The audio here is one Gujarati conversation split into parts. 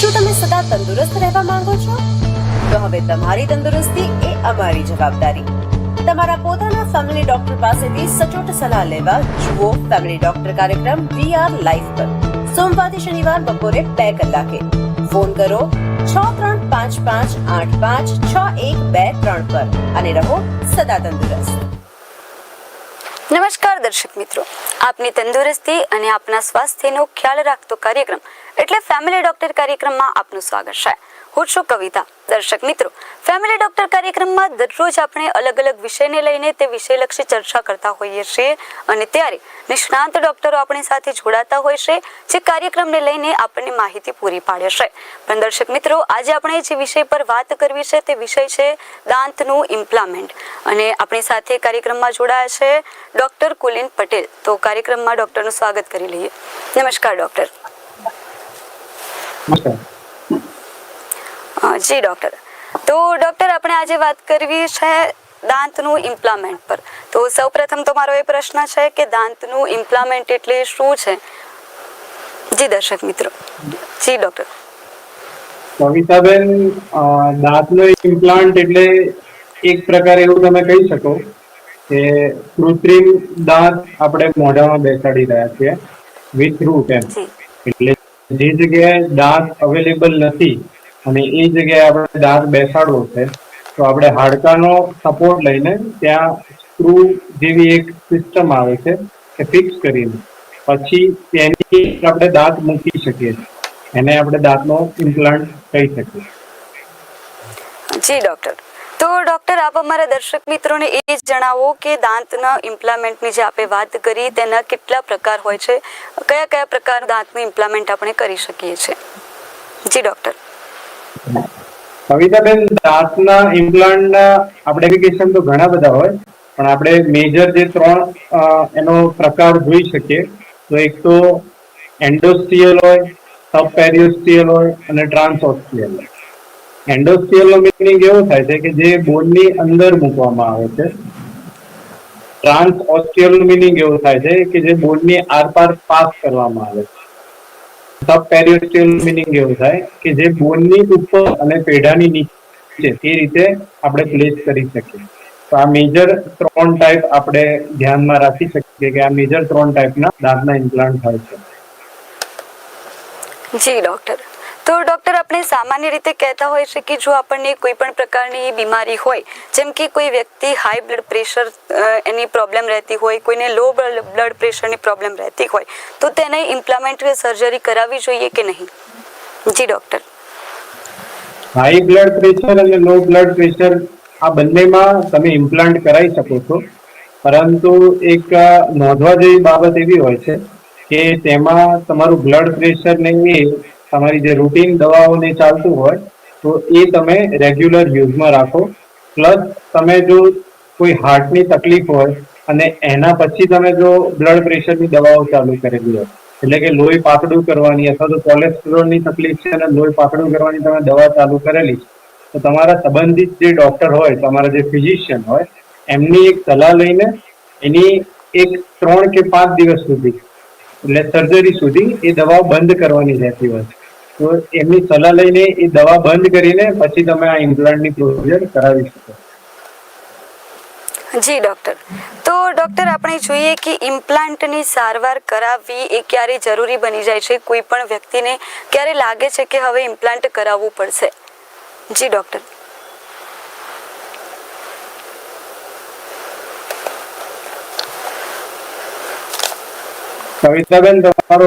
શું તમે સદા તંદુરસ્ત રહેવા માંગો છો? તો હવે તમારી તંદુરસ્તી એ અમારી જવાબદારી. તમારા પોતાના ફેમિલી ડોક્ટર પાસેથી સચોટ સલાહ લેવા જુઓ ફેમિલી ડોક્ટર કાર્યક્રમ વી આર લાઈફ પર. સોમવારથી શનિવાર બપોરે બે કલાકે. ફોન કરો છ ત્રણ પાંચ પાંચ આઠ પાંચ છ એક બે ત્રણ પર અને રહો સદા તંદુરસ્ત. નમસ્કાર દર્શક મિત્રો. આપની તંદુરસ્તી અને આપના સ્વાસ્થ્યનો ખ્યાલ રાખતો કાર્યક્રમ એટલે ફેમિલી ડોક્ટર કાર્યક્રમમાં આપનું સ્વાગત છે. હું છું કવિતા. દર્શક મિત્રો ફેમિલી ડોક્ટર કાર્યક્રમમાં દરરોજ આપણે અલગ અલગ વિષયને લઈને તે વિષયલક્ષી ચર્ચા કરતા હોઈએ છીએ અને ત્યારે નિષ્ણાંત ડોક્ટરો આપણી સાથે જોડાતા હોય છે, જે કાર્યક્રમને લઈને આપણને માહિતી પૂરી પાડે છે. પણ દર્શક મિત્રો, આજે આપણે જે વિષય પર વાત કરવી છે તે વિષય છે દાંતનું ઇમ્પ્લામેન્ટ અને આપણી સાથે કાર્યક્રમમાં જોડાયા છે ડોક્ટર કુલિન પટેલ. તો કાર્યક્રમમાં ડોક્ટરનું સ્વાગત કરી લઈએ. નમસ્કાર ડોક્ટર જી ડોક્ટર. તો ડોક્ટર આપણે આજે વાત કરવી છે દાંતનું ઇમ્પ્લામેન્ટ પર. તો સૌપ્રથમ તો મારો એ પ્રશ્ન છે કે દાંતનું ઇમ્પ્લામેન્ટ એટલે શું છે? જી દર્શક મિત્રો. જી ડોક્ટર. કવિતાબેન અ, દાંતનો ઇમ્પ્લાન્ટ એટલે એક પ્રકારે એવું તમે કહી શકો કે કૃત્રિમ દાંત આપણે મોઢામાં બેસાડી રહ્યા છીએ વિથ રૂટ એમ. એટલે જે જગ્યાએ દાંત અવેલેબલ નથી અને એ જગ્યાએ આપણે દાંત બેસાડવો છે, તો આપણે હાડકાનો સપોર્ટ લઈને ત્યાં સ્ક્રુ જેવી એક સિસ્ટમ આવે છે કે ફિક્સ કરીને પછી તેની આપણે દાંત મૂકી શકીએ એને આપણે દાંતનો ઇમ્પ્લાન્ટ કહી શકીએ. જી ડોક્ટર તો ડોક્ટર, આપ અમારા દર્શક મિત્રોને એ જણાવો કે દાંતના ઇમ્પ્લામેન્ટની જે આપે વાત કરી, તેના કેટલા પ્રકાર હોય છે? કયા કયા પ્રકાર દાંતનું ઇમ્પ્લામેન્ટ આપણે કરી શકીએ છીએ? જી, ડોક્ટર. કવિતાબેન દાંતના ઇમ્પ્લાન્ટના આપણે એપ્લિકેશન તો ઘણા બધા હોય, પણ આપણે મેજર જે ત્રણ એનો પ્રકાર જોઈ શકીએ. તો એક તો એન્ડોસ્ટિયલ હોય સબ પેરિયોસ્ટિયલ હોય, અને ટ્રાન્સઓસ્ટિયલ હોય. એન્ડોસ્ટિયલનો મિનિંગ એવો થાય છે કે જે બોનની અંદર મૂકવામાં આવે છે. ટ્રાન્સ ઓસ્ટિયલનું મિનિંગ એવું થાય છે કે જે બોનની આરપાર પાસ કરવામાં આવે છે. સબ પેરિયોસ્ટિયલ મિનિંગ એવો થાય કે જે બોનની ઉપર અને પેઢાની નીચે તે રીતે આપણે પ્લેસ કરી શકીએ. તો આ મેજર ત્રણ ટાઈપ આપણે ધ્યાનમાં રાખી શકીએ કે આ મેજર ત્રણ ટાઈપના દાંતના ઇમ્પ્લાન્ટ થાય છે. જી ડોક્ટર તો ડોક્ટર આપણે સામાન્ય રીતે કહેતા હોય છે કે જો આપણને કોઈ પણ પ્રકારની બીમારી હોય, જેમ કે કોઈ વ્યક્તિ હાઈ બ્લડ પ્રેશર એની પ્રોબ્લેમ રહેતી હોય, કોઈને લો બ્લડ પ્રેશરની પ્રોબ્લેમ રહેતી હોય, તો તેને ઇમ્પ્લામેન્ટરી સર્જરી કરાવવી જોઈએ કે નહીં? જી ડોક્ટર. હાઈ બ્લડ પ્રેશર અને લો બ્લડ પ્રેશર આ બંનેમાં તમે ઇમ્પ્લાન્ટ કરાવી શકો છો. પરંતુ એક નોંધવા જેવી બાબત એવી હોય છે કે તેમાં તમારું બ્લડ પ્રેશર ને એ તમારી જે રૂટીન દવાઓને ચાલતું હોય, તો એ તમે રેગ્યુલર યુઝમાં રાખો. પ્લસ તમે જો કોઈ હાર્ટની તકલીફ હોય, અને એના પછી તમે જો બ્લડ પ્રેશરની દવાઓ ચાલુ કરેલી હોય, એટલે કે લોહી પાતળું કરવાની અથવા તો કોલેસ્ટ્રોલની તકલીફ છે અને લોહી પાતળું કરવાની તમે દવા ચાલુ કરેલી છે, તો તમારા સંબંધિત જે ડૉક્ટર હોય, તમારા જે ફિઝિશિયન હોય, એમની એક સલાહ લઈને એની એક ત્રણ કે પાંચ દિવસ સુધી, એટલે સર્જરી સુધી એ દવાઓ બંધ કરવાની રહેતી હોય છે. તો એમની સલાહ લઈને એ દવા બંધ કરીને પછી તમે આ ઇમ્પ્લાન્ટની પ્રોસિજર કરાવી શકો. જી ડોક્ટર. તો ડોક્ટર આપણે જોઈએ કે ઇમ્પ્લાન્ટની સારવાર કરાવવી એ ક્યારે જરૂરી બની જાય છે? કોઈ પણ વ્યક્તિને ક્યારે લાગે છે કે હવે ઇમ્પ્લાન્ટ કરાવવું પડશે? જી ડોક્ટર. કવિતાબેન તમારો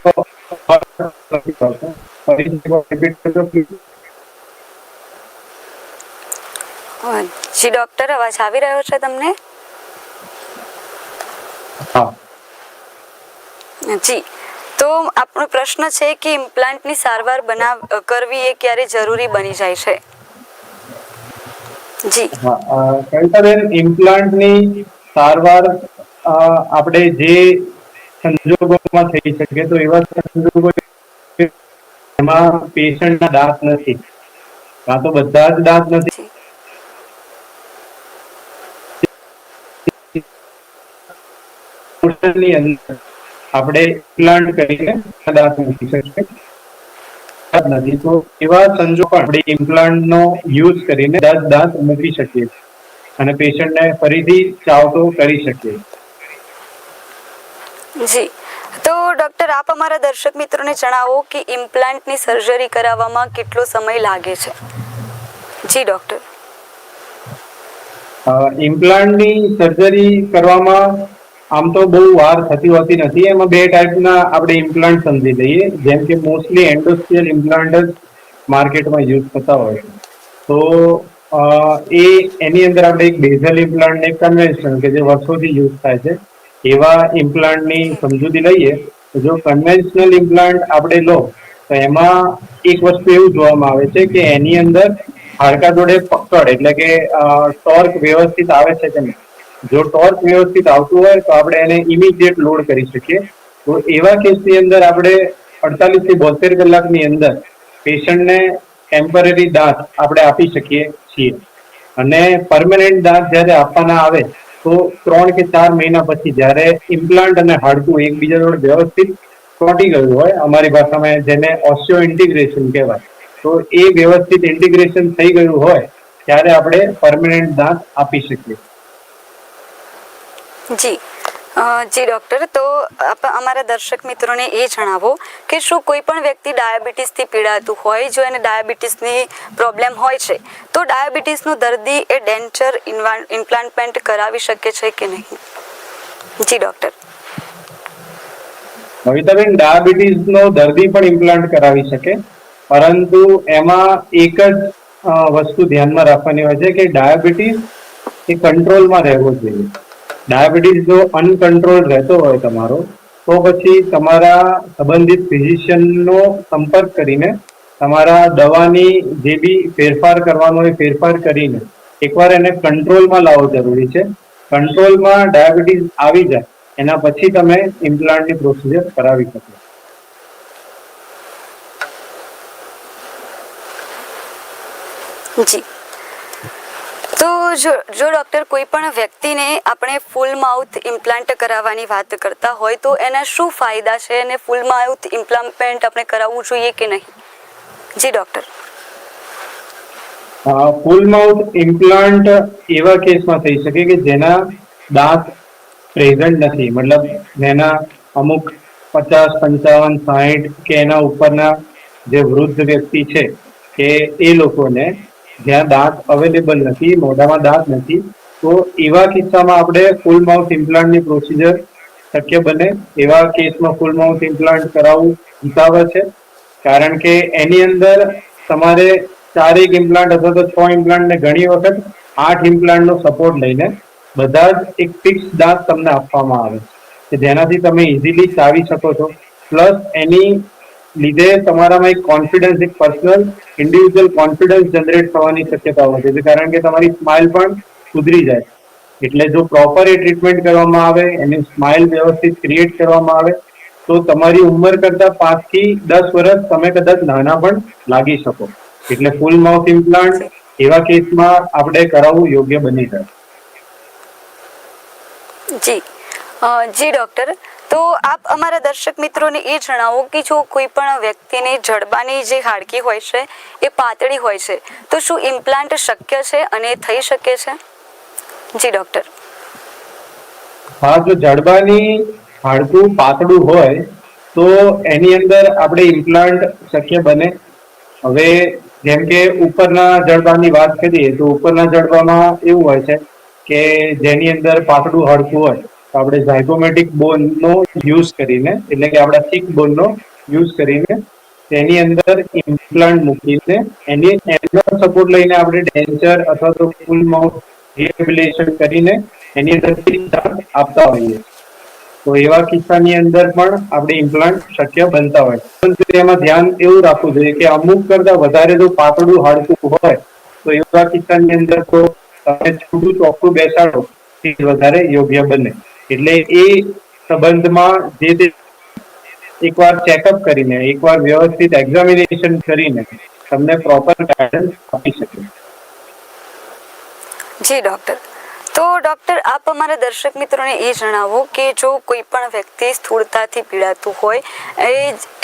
જી ડોક્ટર અવાજ આવી રહ્યો છે તમને? જી તો આપણો પ્રશ્ન છે કે ઇમ્પ્લાન્ટની સારવાર બનાવ કરવી એ ક્યારે જરૂરી બની જાય છે? જી. હા ઇમ્પ્લાન્ટની ઇમ્પ્લાન્ટની સારવાર આપણે જે સંજોગોમાં થઈ શકે તો એવા સંજોગો એમાં પેશન્ટના દાંત નથી. કાં તો બધા જ દાંત નથી. ની અંદર આપણે ઇમ્પ્લાન્ટ કરીને દાંત મૂકી શકીએ. નથી. તો એવા સંજોગો પણ આપણે ઇમ્પ્લાન્ટ નો યુઝ કરીને દસ દાંત મૂકી શકીએ. અને પેશન્ટને ફરીથી ચાવતો કરી શકીએ. જી. ડોક્ટર આપ અમારા દર્શક મિત્રોને જણાવો કે ઇમ્પ્લાન્ટની સર્જરી કરાવવામાં કેટલો સમય લાગે છે? જી, ડોક્ટર. ઇમ્પ્લાન્ટની સર્જરી કરવામાં આમ તો બહુ વાર થતી હોતી નથી. એમાં બે ટાઈપના આપણે ઇમ્પ્લાન્ટ સમજી લઈએ. જેમ કે મોસ્ટલી એન્ડોસ્ટ્રીયલ ઇમ્પ્લાન્ટ જ માર્કેટમાં યુઝ થતા હોય છે. તો એ, એની અંદર આપણે એક બેઝલ ઇમ્પ્લાન્ટ ને કન્વેન્શનલ કે જે વર્ષોથી યુઝ થાય છે. એવા ઇમ્પ્લાન્ટની સમજૂતી લઈએ જો કન્વેન્શનલ ઇમ્પ્લાન્ટ આપણે લો, તો એમાં એક વસ્તુ એવું જોવામાં આવે છે કે એની અંદર હાડકા જોડે પકડ એટલે કે ટોર્ક વ્યવસ્થિત આવે છે કે નહીં. જો ટોર્ક વ્યવસ્થિત આવતું હોય તો આપણે એને ઇમિડિયેટ લોડ કરી શકીએ. તો એવા કેસની અંદર આપણે અડતાલીસથી બોતેર કલાકની અંદર પેશન્ટને ટેમ્પરરી દાંત આપણે આપી શકીએ છીએ. અને પરમેનન્ટ દાંત જ્યારે આપવાના આવે તો ત્રણ કે ચાર મહિના પછી જ્યારે ઇમ્પ્લાન્ટ અને હાડકું એકબીજા જોડે વ્યવસ્થિત ચોંટી ગયું હોય, અમારી ભાષામાં જેને ઓસ્યો ઇન્ટિગ્રેશન કહેવાય, તો એ વ્યવસ્થિત ઇન્ટિગ્રેશન થઈ ગયું હોય, ત્યારે આપણે પરમનન્ટ દાંત આપી શકીએ. જી. જી ડોક્ટર તો અમારા દર્શક મિત્રોને એ જણાવો કે શું કોઈ પણ વ્યક્તિ ડાયાબિટીસથી પીડાતું હોય, જો એને ડાયાબિટીસની પ્રોબ્લેમ હોય છે, તો ડાયાબિટીસનો દર્દી એ ડેન્ચર ઇમ્પ્લાન્ટમેન્ટ કરાવી શકે છે કે નહીં? જી ડોક્ટર ભવિતાબેન ડાયાબિટીસનો દર્દી પણ ઇમ્પ્લાન્ટ કરાવી શકે, પરંતુ એમાં એક જ વસ્તુ ધ્યાનમાં રાખવાની હોય છે કે ડાયાબિટીસ એ કંટ્રોલમાં રહેવો જોઈએ. ડાયાબિટીસ જો અનકંટ્રોલ રહેતો હોય તમારો, તો પછી તમારા સંબંધિત ફિઝિશિયનનો સંપર્ક કરીને તમારા દવાની જે બી ફેરફાર કરવાનો હોય ફેરફાર કરીને એકવાર એને કંટ્રોલમાં લાવવો જરૂરી છે. કંટ્રોલમાં ડાયાબિટીસ આવી જાય, એના પછી તમે ઇમ્પ્લાન્ટની પ્રોસિજર કરાવી શકો. જી. જો જો ડૉક્ટર કોઈ પણ વ્યક્તિને આપણે ફૂલ માઉથ ઇમ્પ્લાન્ટ કરાવવાની વાત કરતા હોય તો એના શું ફાયદા છે અને ફૂલ માઉથ ઇમ્પ્લાન્ટ આપણે કરાવવું જોઈએ કે નહીં? જી ડૉક્ટર ફૂલ માઉથ ઇમ્પ્લાન્ટ એવા કેસમાં થઈ શકે કે જેના દાંત પ્રેઝન્ટ નથી. મતલબ જેના અમુક પચાસ, પંચાવન સાહીઠ કે એના ઉપરના જે વૃદ્ધ વ્યક્તિ છે કે એ લોકોને જ્યાં દાંત અવેલેબલ નથી, મોઢામાં દાંત નથી, તો એવા કિસ્સામાં આપણે ફૂલ માઉથ ઇમ્પ્લાન્ટની પ્રોસિજર શક્ય બને. એવા કેસમાં ફૂલ માઉથ ઇમ્પ્લાન્ટ કરાવવું હિતાવહ છે. કારણ કે એની અંદર તમારે ચારેક ઇમ્પ્લાન્ટ અથવા તો છ ઇમ્પ્લાન્ટને ઘણી વખત આઠ ઇમ્પ્લાન્ટનો સપોર્ટ લઈને બધા જ એક ફિક્સ દાંત તમને આપવામાં આવે છે. જેનાથી તમે ઇઝીલી ચાવી શકો છો. પ્લસ એની લીધે તમારામાં એક કોન્ફિડન્સ એક પર્સનલ ઇન્ડિવિજ્યુઅલ કોન્ફિડન્સ જનરેટ થવાની શક્યતા હોય છે. કારણ કે તમારી સ્માઇલ પણ સુધરી જાય. એટલે જો પ્રોપર એ ટ્રીટમેન્ટ કરવામાં આવે, એની સ્માઇલ વ્યવસ્થિત ક્રિએટ કરવામાં આવે, તો તમારી ઉંમર કરતા પાંચથી દસ વર્ષ તમે કદાચ નાના પણ લાગી શકો. એટલે ફૂલ માઉથ ઇમ્પ્લાન્ટ એવા કેસમાં આપણે કરાવવું યોગ્ય બની જાય. જી. જી ડૉક્ટર તો આપ અમારા દર્શક મિત્રોને એ જણાવો કે જો કોઈ પણ વ્યક્તિને જડબાની જે હાડકી હોય છે, એ પાતળી હોય છે, તો શું ઇમ્પ્લાન્ટ શક્ય છે અને થઈ શકે છે? જી, ડૉક્ટર. હા, જો જડબાની હાડકું પાતળું હોય, તો એની અંદર આપણે ઇમ્પ્લાન્ટ શક્ય બને. હવે જેમ કે ઉપરના જડબાની વાત કરીએ, તો ઉપરના જડબામાં એવું હોય છે કે જેની અંદર પાતળું હાડકું હોય તો આપણે ઝાયગોમેટિક બોનનો યુઝ કરીને, એટલે કે આપણા થીક બોનનો યુઝ કરીને તેની અંદર ઇમ્પ્લાન્ટ મૂકીને એની એનો સપોર્ટ લઈને આપણે ડેન્ચર અથવા તો ફૂલ માઉથ રિહેબિલેશન કરીને એની અંદર આપતા હોઈએ. તો એવા કિસ્સાની અંદર પણ આપણે ઇમ્પ્લાન્ટ શક્ય બનતા હોય. પરંતુ એમાં ધ્યાન એવું રાખવું જોઈએ કે અમુક કરતા વધારે જો પાતળું, હાડકું હોય, તો એવા કિસ્સાની અંદર તો તમે છૂટું, ચોખ્ખું બેસાડો તે વધારે યોગ્ય બને. એટલે એ સંબંધમાં જે તે એકવાર ચેકઅપ કરીને, એકવાર વ્યવસ્થિત એક્ઝામિનેશન કરીને તમને પ્રોપર ગાઈડન્સ આપી શકે. જી ડોક્ટર તો ડોક્ટર આપ અમારા દર્શક મિત્રોને એ જણાવો કે જો કોઈ પણ વ્યક્તિ સ્થૂળતાથી પીડાતું હોય, એ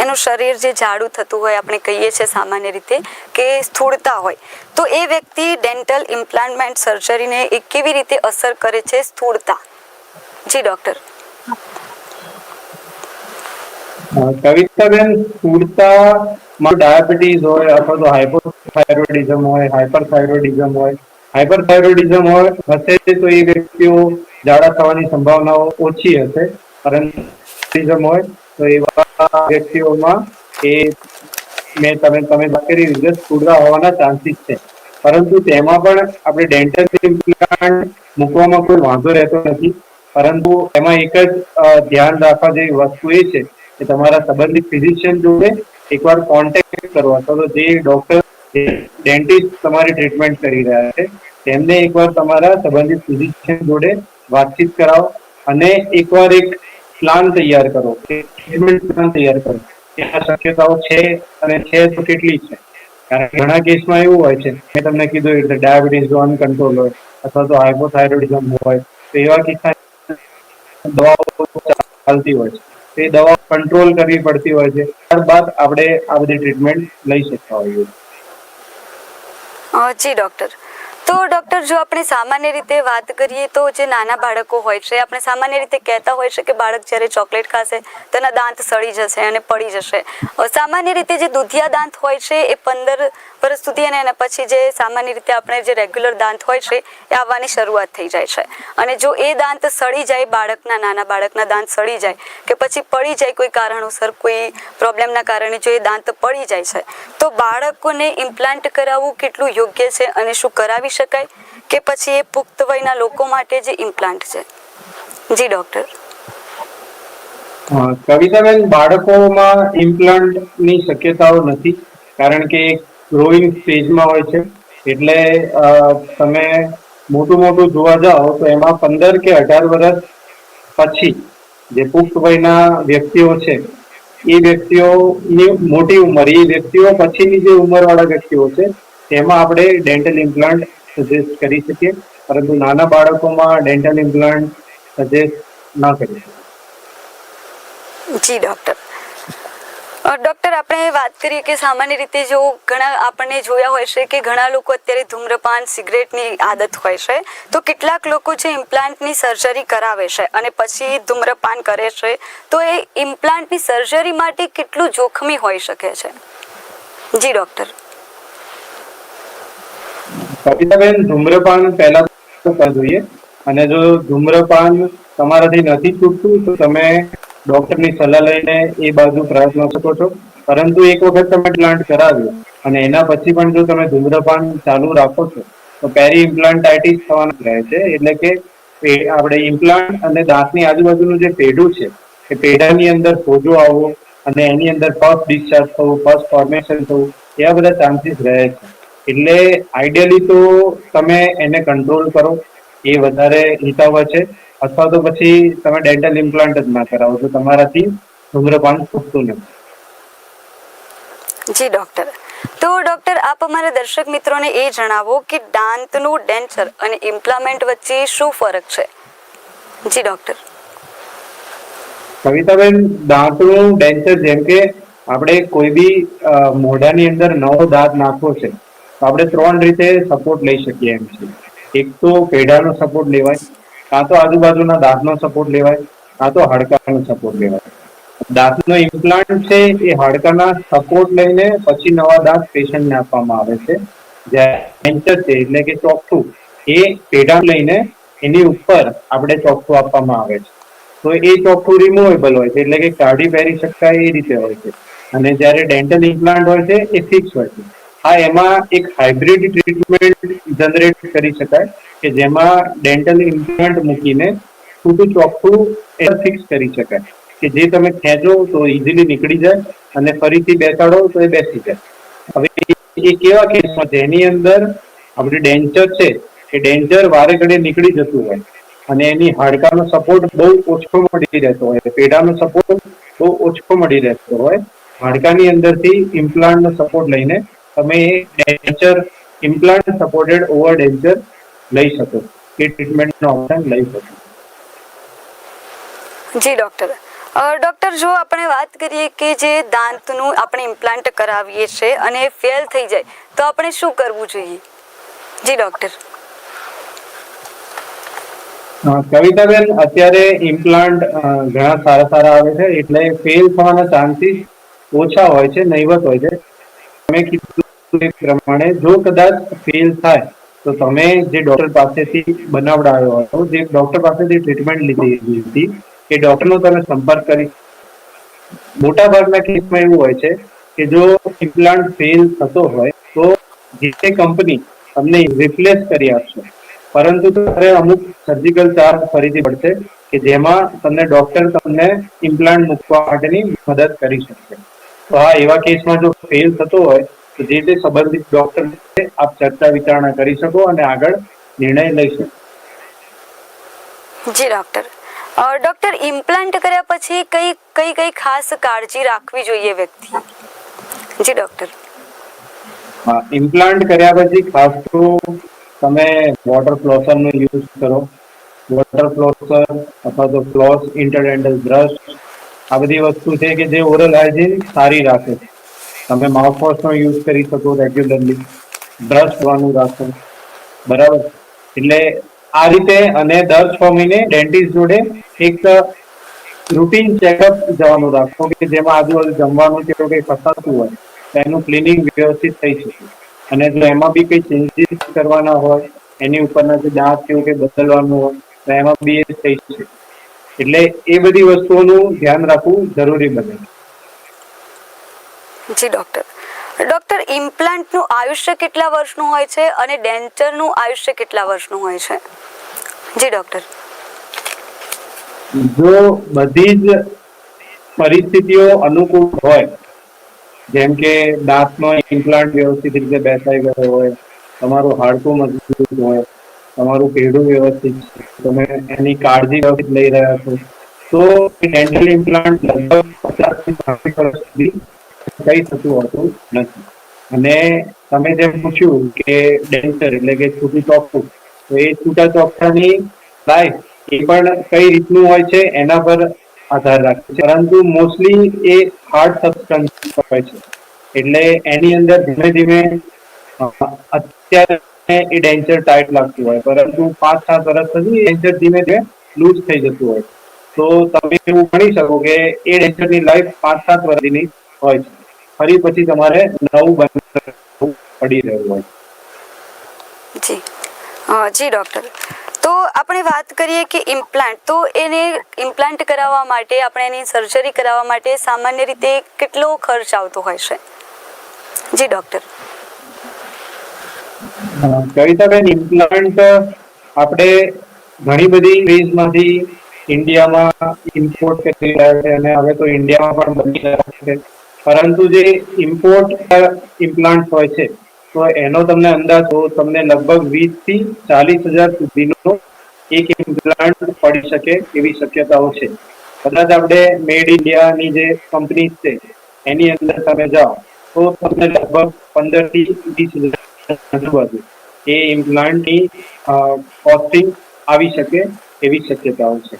એનું શરીર જે જાડું થતું હોય, આપણે કહીએ છીએ સામાન્ય રીતે કે સ્થૂળતા હોય, તો એ વ્યક્તિ ડેન્ટલ ઇમ્પ્લાન્ટમેન્ટ સર્જરીને એ કેવી રીતે અસર કરે છે સ્થૂળતા? જી ડોક્ટર અ, કવિતાબેન સ્થૂળતામાં ડાયાબિટીસ હોય અથવા તો હાઇપોથાઇરોઇડિઝમ હોય હાઇપરથાઇરોઇડિઝમ હોય હાઇપરથાઇરોઇડિઝમ હોય હશે તો એ વ્યક્તિઓ જાડા થવાની સંભાવનાઓ ઓછી હશે પરંતુ થાઇરોઇડિઝમ હોય તો એવા વ્યક્તિઓમાં એ મેં તમે તમે વાત કરી રીતે સ્થૂળતા હોવાના ચાન્સીસ છે પરંતુ તેમાં પણ આપણે ડેન્ટલ ઇમ્પ્લાન્ટ મૂકવામાં કોઈ વાંધો રહેતો નથી પરંતુ એમાં એક જ ધ્યાન રાખવા જેવી વસ્તુ એ છે કે તમારા સંબંધિત ફિઝિશિયન જોડે એકવાર કોન્ટેક્ટ કરો અથવા તો જે ડોક્ટર ડેન્ટિસ્ટ તમારી ટ્રીટમેન્ટ કરી રહ્યા છે, તેમને એકવાર તમારા સંબંધિત ફિઝિશિયન જોડે વાતચીત કરાવો અને એકવાર એક પ્લાન તૈયાર કરો ટ્રીટમેન્ટ પ્લાન તૈયાર કરો આ શક્યતાઓ છે અને છે તો કેટલી છે. કારણ કે ઘણા કેસમાં એવું હોય છે, મેં તમને કીધું એ રીતે ડાયાબિટીસ જો અનકન્ટ્રોલ હોય અથવા તો હાઇપોથાઇરોઇડિઝમ હોય, તો એવા કિસ્સા દવાઓ ચાલતી હોય છે. તો દવા કંટ્રોલ કરવી પડતી હોય છે. ત્યારબાદ આપણે આ બધી ટ્રીટમેન્ટ લઈ શકતા હોઈએ જી ડૉક્ટર તો ડૉક્ટર જો આપણે સામાન્ય રીતે વાત કરીએ તો જે નાના બાળકો હોય છે, આપણે સામાન્ય રીતે કહેતા હોય છે કે બાળક જ્યારે ચોકલેટ ખાશે, તેના દાંત સડી જશે અને પડી જશે. સામાન્ય રીતે જે દુધિયા દાંત હોય છે, એ પંદર સુધી અને એના પછી જે સામાન્ય રીતે આપણે જે રેગ્યુલર દાંત હોય છે, એ આવવાની શરૂઆત થઈ જાય છે. અને જો એ દાંત સડી જાય, બાળકના, નાના બાળકના દાંત સડી જાય, કે પછી પડી જાય કોઈ કારણોસર, કોઈ પ્રોબ્લેમના કારણે જો એ દાંત પડી જાય છે, તો બાળકોને ઇમ્પ્લાન્ટ કરાવવું કેટલું યોગ્ય છે અને શું કરાવી શકાય? કે પછી એ પુખ્ત વયના લોકો માટે જે ઇમ્પ્લાન્ટ છે? જી ડૉક્ટર કવિતાબેન, બાળકોમાં ઇમ્પ્લાન્ટની શક્યતાઓ નથી, કારણ કે ગ્રોઈંગ સ્ટેજમાં હોય છે. એટલે તમે મોટું મોટું જોવા જાઓ, તો એમાં પંદર કે અઢાર વર્ષ પછી જે પુખ્ત વયના વ્યક્તિઓ છે, એ વ્યક્તિઓની મોટી ઉંમર, એ વ્યક્તિઓ પછીની જે ઉંમરવાળા વ્યક્તિઓ છે, તેમાં આપણે ડેન્ટલ ઇમ્પ્લાન્ટ સજેસ્ટ કરી શકીએ. પરંતુ નાના બાળકોમાં ડેન્ટલ ઇમ્પ્લાન્ટ સજેસ્ટ ના કરી શકીએ. જી ડૉક્ટર ડૉક્ટર આપણે વાત કરીએ કે સામાન્ય રીતે જો ઘણા આપણને જોયા હોય છે કે ઘણા લોકો અત્યારે ધૂમ્રપાન, સિગરેટની આદત હોય છે, તો કેટલાક લોકો જે ઇમ્પ્લાન્ટની સર્જરી કરાવે છે અને પછી ધૂમ્રપાન કરે છે, તો એ ઇમ્પ્લાન્ટની સર્જરી માટે કેટલું જોખમી હોઈ શકે છે? જી ડૉક્ટર કવિતાબેન ધૂમ્રપાન પહેલા કરવું જોઈએ. અને જો ધૂમ્રપાન તમારાથી નથી છૂટતું, તો તમે ડોક્ટરની સલાહ લઈને એ બાજુ પ્રયાસ ન શકો છો. પરંતુ એક વખત તમે પ્લાન્ટ કરાવ્યો અને એના પછી પણ જો તમે ધૂમ્રપાન ચાલુ રાખો છો, તો પેરી ઇમ્પ્લાન્ટાઇટિસ થવાનું રહે છે. એટલે કે આપણે ઇમ્પ્લાન્ટ અને દાંતની આજુબાજુનું જે પેઢું છે, એ પેઢાની અંદર સોજો આવવો અને એની અંદર ફર્સ્ટ ડિસ્ચાર્જ થવું ફર્સ્ટ ફોર્મેશન થવું, એવા બધા ચાન્સીસ રહે છે. એટલે આઈડિયલી તો તમે એને કંટ્રોલ કરો. એ વધારે હિતાવ છે. અથવા તો પછી તમે ડેન્ટલ ઇમ્પ્લાન્ટ જ ના કરાવો તો તમારાથી ધૂમ્રપાન છૂટતું નથી. જી ડોક્ટર તો ડોક્ટર આપ અમારા દર્શક મિત્રોને એ જણાવો કે દાંતનું ડેન્ચર અને ઇમ્પ્લામેન્ટ વચ્ચે શું ફરક છે? જી ડોક્ટર કવિતાબેન દાંતનું ડેન્ચર જેમ કે આપણે કોઈ બી મોઢાની અંદર નવો દાંત નાખવો છે તો આપણે ત્રણ રીતે સપોર્ટ લઈ શકીએ એમ છે. એક તો પેઢાનો સપોર્ટ લેવાય કાં તો આજુબાજુના દાંતનો સપોર્ટ લેવાય કાં તો હાડકાનો સપોર્ટ લેવાય. દાંતનો ઇમ્પ્લાન્ટ છે એ હાડકાના સપોર્ટ લઈને પછી નવા દાંત પેશન્ટને આપવામાં આવે છે. જ્યારે છે, એટલે કે ચોખ્ઠું એ પેઢા લઈને એની ઉપર આપણે ચોખ્ઠું આપવામાં આવે છે. તો એ ચોખ્ખું રિમુવેબલ હોય છે, એટલે કે કાઢી પહેરી શકાય એ રીતે હોય છે. અને જ્યારે ડેન્ટલ ઇમ્પ્લાન્ટ હોય છે, એ ફિક્સ હોય છે. હા, એમાં એક હાઇબ્રિડ ટ્રીટમેન્ટ જનરેટ કરી શકાય. કે જેમાં ડેન્ટલ ઇમ્પ્લાન્ટ મૂકીને છૂટું ચોખ્ખું એ ફિક્સ કરી શકાય. કે જે તમે ખેંચો તો ઇઝીલી નીકળી જાય અને ફરીથી બેસાડો તો એ બેસી જાય. હવે એ કેવા કેસમાં જેની અંદર આપણે ડેન્ચર છે એ ડેન્ચર વારે ઘડે નીકળી જતું હોય અને એની હાડકાનો સપોર્ટ બહુ ઓછો મળી રહેતો હોય. પેઢાનો સપોર્ટ બહુ ઓછો મળી રહેતો હોય. હાડકાની અંદરથી ઇમ્પ્લાન્ટનો સપોર્ટ લઈને તમે denture implant supported over denture લઈ શકો. એ ટ્રીટમેન્ટનો ઓપ્શન લઈ શકો. જી ડોક્ટર ડોક્ટર જો આપણે વાત કરીએ કે જે દાંતનું આપણે ઇમ્પ્લાન્ટ કરાવીએ છીએ અને ફેલ થઈ જાય તો આપણે શું કરવું જોઈએ? જી ડોક્ટર કવિતાબેન અત્યારે ઇમ્પ્લાન્ટ ઘણા સારા સારા આવે છે એટલે ફેલ થવાના ચાન્સીસ ઓછા હોય છે નહીવત હોય છે. તમે કીધું પ્રમાણે જો કદાચ ફેલ થાય તો તમે જે ડોક્ટર પાસેથી બનાવડાવ્યો હતો, જે ડોક્ટર પાસેથી ટ્રીટમેન્ટ લીધી હતી, એ ડોક્ટરનો તમે સંપર્ક કરી મોટા ભાગના કેસમાં એવું હોય છે કે જો ઇમ્પ્લાન્ટ ફેલ થતો હોય, તો જે તે કંપની તમને રિપ્લેસ કરી આપશે. પરંતુ તમારે અમુક સર્જિકલ ચાર્જ ફરીથી પડશે કે જેમાં તમને ડોક્ટર તમને ઇમ્પ્લાન્ટ મૂકવા માટેની મદદ કરી શકશે. તો હા એવા કેસમાં જો ફેલ થતો હોય તો જે તે સંબંધિત ડોક્ટર આપ ચર્ચા વિચારણા કરી શકો અને આગળ નિર્ણય લઈ શકો. જી ડોક્ટર ડોક્ટર ઇમ્પ્લાન્ટ કર્યા પછી કઈ કઈ કઈ ખાસ કાળજી રાખવી જોઈએ વ્યક્તિ? જી ડોક્ટર હા ઇમ્પ્લાન્ટ કર્યા પછી ખાસ તો તમે વોટર ફ્લોસરનો યુઝ કરો. વોટર ફ્લોસર અથવા તો ફ્લોસ ઇન્ટરડેન્ટલ બ્રશ આ બધી વસ્તુ છે કે જે ઓરલ હાઇજીન સારી રાખે છે. તમે માઉથવોશનો યુઝ કરી શકો રેગ્યુલરલી બ્રશ ધોવાનું રાખો. બરાબર? એટલે આ રીતે અને દર છ મહિને ડેન્ટિસ્ટ જોડે એક રૂટીન ચેકઅપ જવાનું રાખો કે જેમાં આજુબાજુ જમવાનું કે કંઈ ફસાતું હોય, તો એનું ક્લિનિંગ વ્યવસ્થિત થઈ શકે. અને જો એમાં બી કંઈ ચેન્જીસ કરવાના હોય, એની ઉપરના જે દાંત કેવું કંઈ બદલવાનું હોય, તો એમાં બી એ થઈ શકે. એટલે એ બધી વસ્તુઓનું ધ્યાન રાખવું જરૂરી બને. જી ડૉક્ટર ડૉક્ટર ઇમ્પ્લાન્ટનું આયુષ્ય કેટલા વર્ષનું હોય છે અને ડેન્ચરનું આયુષ્ય કેટલા વર્ષનું હોય છે? જી ડૉક્ટર જો બધી જ પરિસ્થિતિઓ અનુકૂળ હોય, જેમ કે દાંતનો ઇમ્પ્લાન્ટ વ્યવસ્થિત રીતે બેસાઈ ગયો હોય, તમારું હાડકું મજબૂત હોય, તમારું પેઢું વ્યવસ્થિત છે, તમે એની કાળજી વ્યવસ્થિત લઈ રહ્યા છો, તો ડેન્ટલ ઇમ્પ્લાન્ટ લગભગ પચાસથી સાઠ વર્ષ સુધી કઈ થતું હોતું નથી. અને તમે જે પૂછ્યું કે ડેન્ચર એટલે કે છૂટું ચોખ્ખું તો એ છૂટા ચોખ્ખાની લાઈફ એ પણ કઈ રીતનું હોય છે એના પર આધાર રાખે છે. પરંતુ મોસ્ટલી એ હાર્ડ સબસ્ટન્સ હોય છે. એટલે એની અંદર ધીમે ધીમે અત્યારે એ ડેન્ચર ટાઈટ લાગતું હોય, પરંતુ પાંચ સાત વર્ષ પછી ડેન્ચર ધીમે ધીમે લૂઝ થઈ જતું હોય. તો તમે એવું ગણી શકો કે એ ડેન્ચરની લાઈફ પાંચ સાત વર્ષની હોય. છે ફરી પછી તમારે નવું બનાવવું પડી રહ્યું હોય. જી. જી ડૉક્ટર. તો આપણે વાત કરીએ કે ઇમ્પ્લાન્ટ. તો એને ઇમ્પ્લાન્ટ કરાવવા માટે આપણે એની સર્જરી કરાવવા માટે સામાન્ય રીતે કેટલો ખર્ચ આવતો હોય છે? જી ડૉક્ટર. કવિતાબેન ઇમ્પ્લાન્ટ આપણે ઘણી બધી ફેઝમાંથી ઇન્ડિયામાં ઇમ્પોર્ટ કરી રહ્યા છે અને હવે તો ઇન્ડિયામાં પણ બની રહ્યા છે. પરંતુ જે ઇમ્પોર્ટ ઇમ્પ્લાન્ટ હોય છે, તો એનો તમને અંદાજ તો તમને લગભગ વીસથી ચાલીસ હજાર સુધીનો એક ઇમ્પ્લાન્ટ પડી શકે એવી શક્યતાઓ છે. કદાચ આપણે મેડ ઇન્ડિયાની જે કંપની છે, એની અંદર તમે જાઓ, તો તમને લગભગ પંદરથી વીસ હજાર આજુબાજુ એ ઇમ્પ્લાન્ટની કોસ્ટિંગ આવી શકે એવી શક્યતાઓ છે.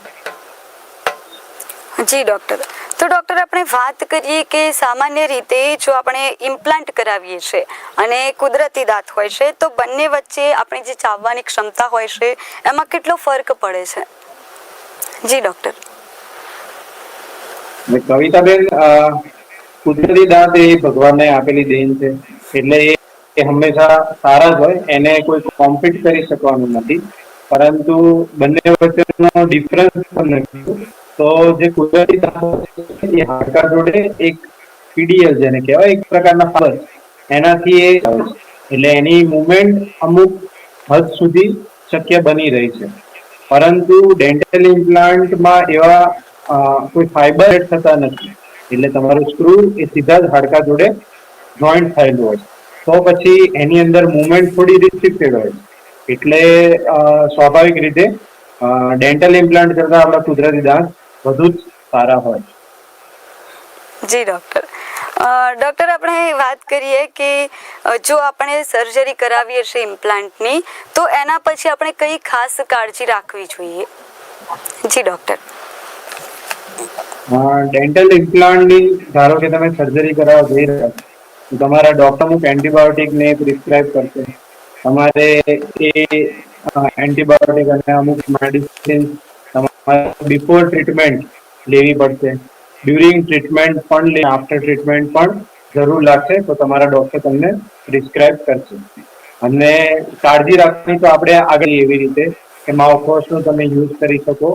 જી ડૉક્ટર તો ડૉક્ટર આપણે વાત કરીએ કે સામાન્ય રીતે જો આપણે ઇમ્પ્લાન્ટ કરાવીએ છીએ અને કુદરતી દાંત હોય છે, તો બંને વચ્ચે આપણી જે ચાવવાની ક્ષમતા હોય છે, એમાં કેટલો ફરક પડે છે? જી ડૉક્ટર કવિતાબેન કુદરતી દાંત એ ભગવાનને આપેલી દેન છે, એટલે એ હંમેશા સારા જ હોય, એને કોઈ કોમ્પિટ કરી શકવાનું નથી, પરંતુ બંને વચ્ચેનો ડિફરન્સ પણ નથી. તો જે કુદરતી એ હાડકા જોડે એક પીડીએલ જેને કહેવાય, એક પ્રકારના ફાઈબર એનાથી એ એટલે એની મુવમેન્ટ અમુક હદ સુધી શક્ય બની રહી છે. પરંતુ ડેન્ટલ ઇમ્પ્લાન્ટમાં એવા કોઈ ફાઈબર એડ થતા નથી. એટલે તમારું સ્ક્રૂ એ સીધા જ હાડકા જોડે જોઈન્ટ થયેલું હોય તો પછી એની અંદર મુવમેન્ટ થોડી રિસ્ટ્રિક્ટેડ હોય એટલે સ્વાભાવિક રીતે ડેન્ટલ ઇમ્પ્લાન્ટ કરતાં આપણા કુદરતી દાંત વધુ જ સારા હોય. જી ડૉક્ટર ડૉક્ટર આપણે વાત કરીએ કે જો આપણે સર્જરી કરાવીએ છીએ ઇમ્પ્લાન્ટની તો એના પછી આપણે કઈ ખાસ કાળજી રાખવી જોઈએ? જી ડૉક્ટર ડેન્ટલ ઇમ્પ્લાન્ટની ધારો કે તમે સર્જરી કરાવવા જઈ રહ્યા છો તમારા ડોક્ટર અમુક એન્ટીબાયોટિક ને પ્રિસ્ક્રાઇબ કરશે. તમારે એ એન્ટીબાયોટિક અને અમુક મેડિસિન બિફોર ટ્રીટમેન્ટ લેવી પડશે. ડ્યુરિંગ ટ્રીટમેન્ટ પણ લે આફ્ટર ટ્રીટમેન્ટ પણ જરૂર લાગશે તો તમારા ડોક્ટર તમને પ્રિસ્ક્રાઇબ કરશે. અને કાળજી રાખવાની તો આપણે આગળ એવી રીતે કે માઉથવોશનો તમે યુઝ કરી શકો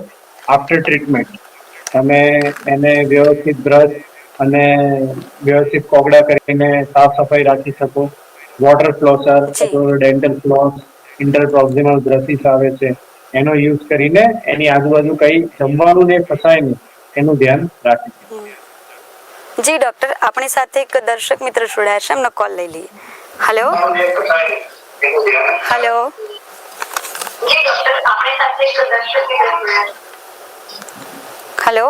આફ્ટર ટ્રીટમેન્ટ તમે એને વ્યવસ્થિત બ્રશ અને વ્યવસ્થિત કોગળા કરીને સાફ સફાઈ રાખી શકો. Water flosser dental floss interproximal brushes આવે છે. એનો યુઝ કરીને એની આજુબાજુ કઈ જમવાનું ને ફસાય નહીં. એનું ધ્યાન રાખી જી ડોક્ટર આપણી સાથે એક દર્શક મિત્ર જોડાયા છે. એમનો કોલ લઈ લઈએ. હલો હલો હેલો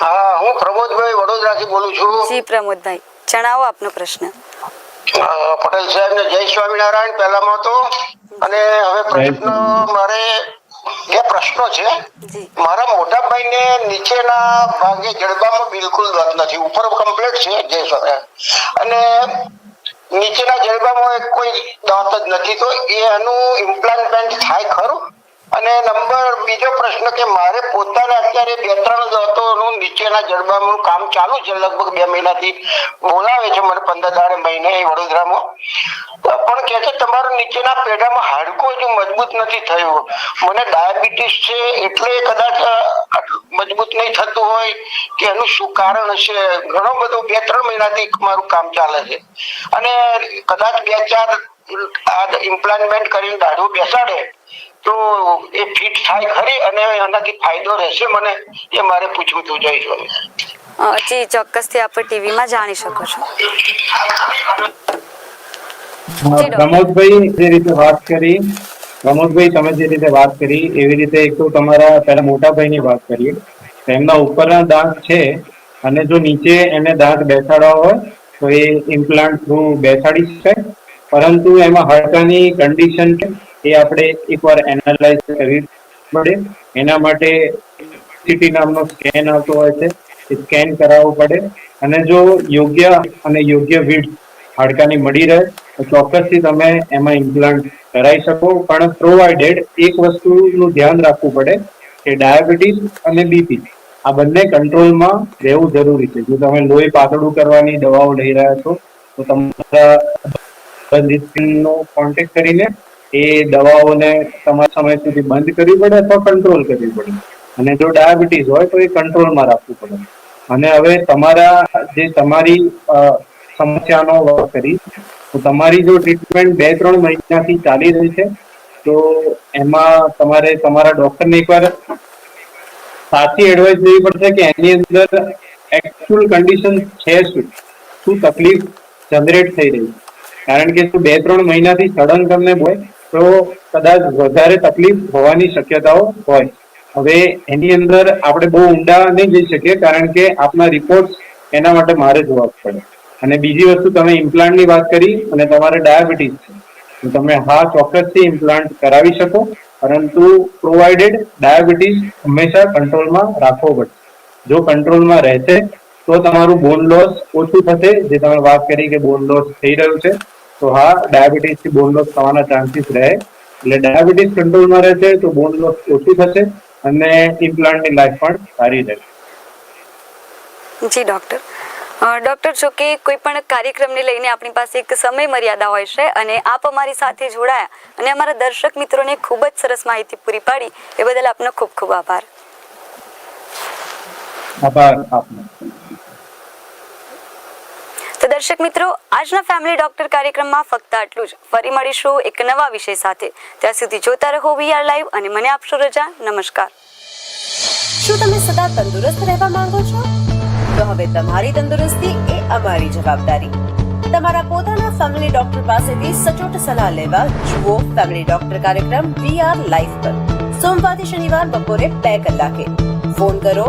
હા હું પ્રમોદભાઈ વડોદરાથી બોલું છું. જી પ્રમોદભાઈ. જણાવો આપનો પ્રશ્ન. પટેલ સાહેબ ને જય સ્વામિનારાયણ પહેલામાં તો. અને હવે પ્રશ્ન મારે બે પ્રશ્નો છે. મારા મોટા ભાઈને નીચેના ભાગે જડબામાં બિલકુલ દર્દ નથી. ઉપર કમ્પ્લીટ છે જય સ્વામિનારાયણ. અને નીચેના જડબામાં કોઈ દાંત જ નથી. તો એ એનું ઇમ્પ્લાન્ટમેન્ટ થાય ખરું? અને નંબર બીજો પ્રશ્ન કે મારે પોતાને અત્યારે બે ત્રણ દાંતોનું નીચેના જડબાનું કામ ચાલુ છે, લગભગ બે મહિનાથી બોલાવે છે મને પંદર દાડે મહિને વડોદરામાં. પણ કે છે તમારું નીચેના પેઢામાં હાડકું હજુ મજબૂત નથી થયું. મને ડાયાબિટીસ છે એટલે કદાચ મજબૂત નહીં થતું હોય કે એનું શું કારણ હશે? ઘણો બધો બે ત્રણ મહિનાથી મારું કામ ચાલે છે. અને કદાચ બે ચાર આ ઇમ્પ્લાન્ટમેન્ટ કરીને દાઢું બેસાડે. તો એ ફિટ થાય ખરી અને એનાથી ફાયદો રહેશે? મને એ મારે પૂછવું તું જોઈ અ, જી ચોક્કસથી આપ ટીવીમાં જાણી શકો છો. પ્રમોદભાઈ જે રીતે વાત કરી પ્રમોદભાઈ તમે જે રીતે વાત કરી એવી રીતે એક તો તમારા પહેલા મોટા ભાઈની વાત કરીએ. તો એમના ઉપરના દાંત છે અને જો નીચે એને દાંત બેસાડવા હોય તો એ ઇમ્પ્લાન્ટ થ્રુ બેસાડી શકાય. પરંતુ એમાં હડકાની કન્ડિશન છે એ આપણે એકવાર એનાલાઇઝ કરવી પડે. એના માટે સીટી નામનો સ્કેન આવતો હોય છે. એ સ્કેન કરાવવું પડે. અને જો યોગ્ય અને યોગ્ય વિડ્થ હાડકાની મળી રહે, તો ચોક્કસથી તમે એમાં ઇમ્પ્લાન્ટ કરાવી શકો. પણ પ્રોવાઇડેડ એક વસ્તુનું ધ્યાન રાખવું પડે કે ડાયાબિટીસ અને બીપી આ બંને કંટ્રોલમાં રહેવું જરૂરી છે. જો તમે લોહી પાતળું કરવાની દવાઓ લઈ રહ્યા છો, તો તમારા સંબંધિતનો કોન્ટેક્ટ કરીને એ દવાઓને તમારા સમય સુધી બંધ કરવી પડે અથવા કંટ્રોલ કરવી પડે. અને જો ડાયાબિટીસ હોય તો એ કંટ્રોલમાં રાખવું પડે. અને હવે તમારા જે તમારી સમસ્યાનો વાત કરી, તો તમારી જો ટ્રીટમેન્ટ બે ત્રણ મહિનાથી ચાલી રહી છે, તો એમાં તમારે તમારા ડોક્ટરને એકવાર સાચી એડવાઇસ લેવી પડશે કે એની અંદર એકચ્યુઅલ કન્ડિશન છે શું? શું તકલીફ જનરેટ થઈ રહી કારણ કે શું બે ત્રણ મહિનાથી સડન તમને હોય તો કદાચ વધારે તકલીફ હોવાની શક્યતાઓ હોય. હવે એની અંદર આપણે બહુ ઊંડા નહીં જઈ શકીએ, કારણ કે આપના રિપોર્ટ એના માટે મારે જોવા પડે. અને બીજી વસ્તુ, તમે ઇમ્પ્લાન્ટની વાત કરી અને તમારે ડાયાબિટીસ છે. તમે હા ચોક્કસથી ઇમ્પ્લાન્ટ કરાવી શકો, પરંતુ પ્રોવાઇડેડ ડાયાબિટીસ હંમેશા કંટ્રોલમાં રાખવો પડશે. જો કંટ્રોલમાં રહેશે, તો તમારું બોન લોસ ઓછું થશે. જે તમે વાત કરી કે બોન લોસ થઈ રહ્યું છે તો હા ડાયાબિટીસથી બોન લોસ થવાના ચાન્સીસ રહે. એટલે ડાયાબિટીસ કંટ્રોલમાં રહેશે તો બોન લોસ ઓછી થશે અને ઇમ્પ્લાન્ટની લાઈફ પણ સારી રહેશે. જી ડોક્ટર ડોક્ટર જો કે કોઈ પણ કાર્યક્રમને લઈને આપણી પાસે એક સમય મર્યાદા હોય છે અને આપ અમારી સાથે જોડાયા અને અમારા દર્શક મિત્રોને ખૂબ જ સરસ માહિતી પૂરી પાડી એ બદલ આપનો ખૂબ ખૂબ આભાર. આભાર આપનો. દર્શક મિત્રો, આજના ફેમિલી ડોક્ટર કાર્યક્રમમાં ફક્ત આટલું જ. ફરી મળીશું એક નવા વિષય સાથે. ત્યાં સુધી જોતા રહો વીઆર લાઈવ અને મને આપશો રજા. નમસ્કાર. શું તમે સદા તંદુરસ્ત રહેવા માંગો છો? તો હવે તમારી તંદુરસ્તી એ અમારી જવાબદારી. તમારા પોતાના ફેમિલી ડોક્ટર પાસેથી સચોટ સલાહ લેવા જુઓ ફેમિલી ડોક્ટર કાર્યક્રમ વી આર લાઈફ પર. સોમવારથી શનિવાર બપોરે બે કલાકે. ફોન કરો